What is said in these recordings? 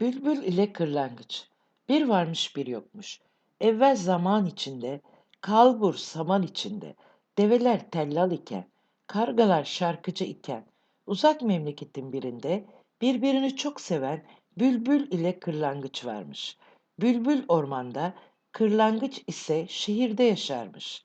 Bülbül ile kırlangıç. Bir varmış bir yokmuş. Evvel zaman içinde, kalbur saman içinde, develer tellal iken, kargalar şarkıcı iken, uzak memleketin birinde birbirini çok seven bülbül ile kırlangıç varmış. Bülbül ormanda, kırlangıç ise şehirde yaşarmış.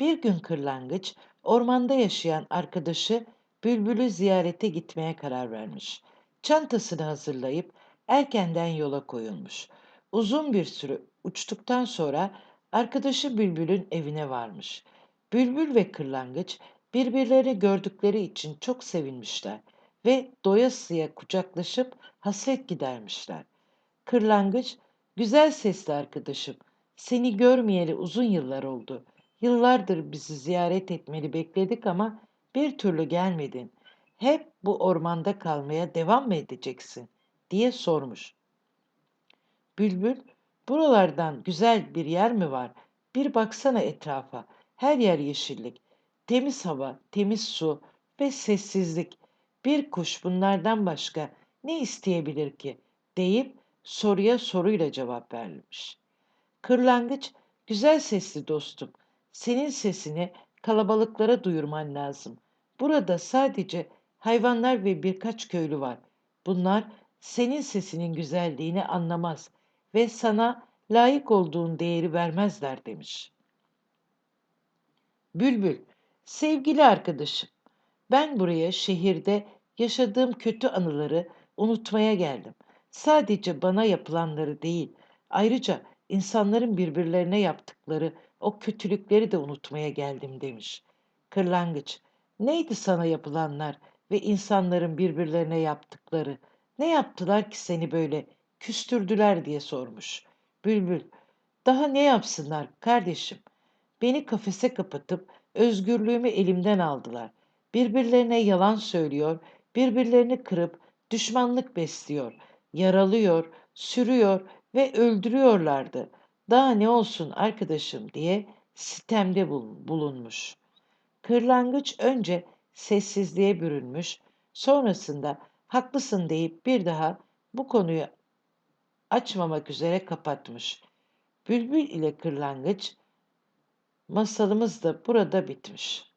Bir gün kırlangıç ormanda yaşayan arkadaşı bülbülü ziyarete gitmeye karar vermiş. Çantasını hazırlayıp erkenden yola koyulmuş. Uzun bir süre uçtuktan sonra arkadaşı Bülbül'ün evine varmış. Bülbül ve kırlangıç birbirleri gördükleri için çok sevinmişler ve doyasıya kucaklaşıp hasret gidermişler. Kırlangıç, güzel sesli arkadaşım, seni görmeyeli uzun yıllar oldu. Yıllardır bizi ziyaret etmeni bekledik ama bir türlü gelmedin. Hep bu ormanda kalmaya devam mı edeceksin? Diye sormuş. Bülbül, buralardan güzel bir yer mi var? Bir baksana etrafa. Her yer yeşillik. Temiz hava, temiz su ve sessizlik. Bir kuş bunlardan başka ne isteyebilir ki? deyip soruya soruyla cevap vermiş. Kırlangıç, güzel sesli dostum. Senin sesini kalabalıklara duyurman lazım. Burada sadece hayvanlar ve birkaç köylü var. Bunlar senin sesinin güzelliğini anlamaz ve sana layık olduğun değeri vermezler demiş. Bülbül, sevgili arkadaşım, ben buraya şehirde yaşadığım kötü anıları unutmaya geldim. Sadece bana yapılanları değil, ayrıca insanların birbirlerine yaptıkları o kötülükleri de unutmaya geldim demiş. Kırlangıç, neydi sana yapılanlar ve insanların birbirlerine yaptıkları? Ne yaptılar ki seni böyle küstürdüler diye sormuş. Bülbül, daha ne yapsınlar kardeşim? Beni kafese kapatıp özgürlüğümü elimden aldılar. Birbirlerine yalan söylüyor, birbirlerini kırıp düşmanlık besliyor, yaralıyor, sürüyor ve öldürüyorlardı. Daha ne olsun arkadaşım diye sitemde bulunmuş. Kırlangıç önce sessizliğe bürünmüş, sonrasında haklısın deyip bir daha bu konuyu açmamak üzere kapatmış. Bülbül ile kırlangıç masalımız da burada bitmiş.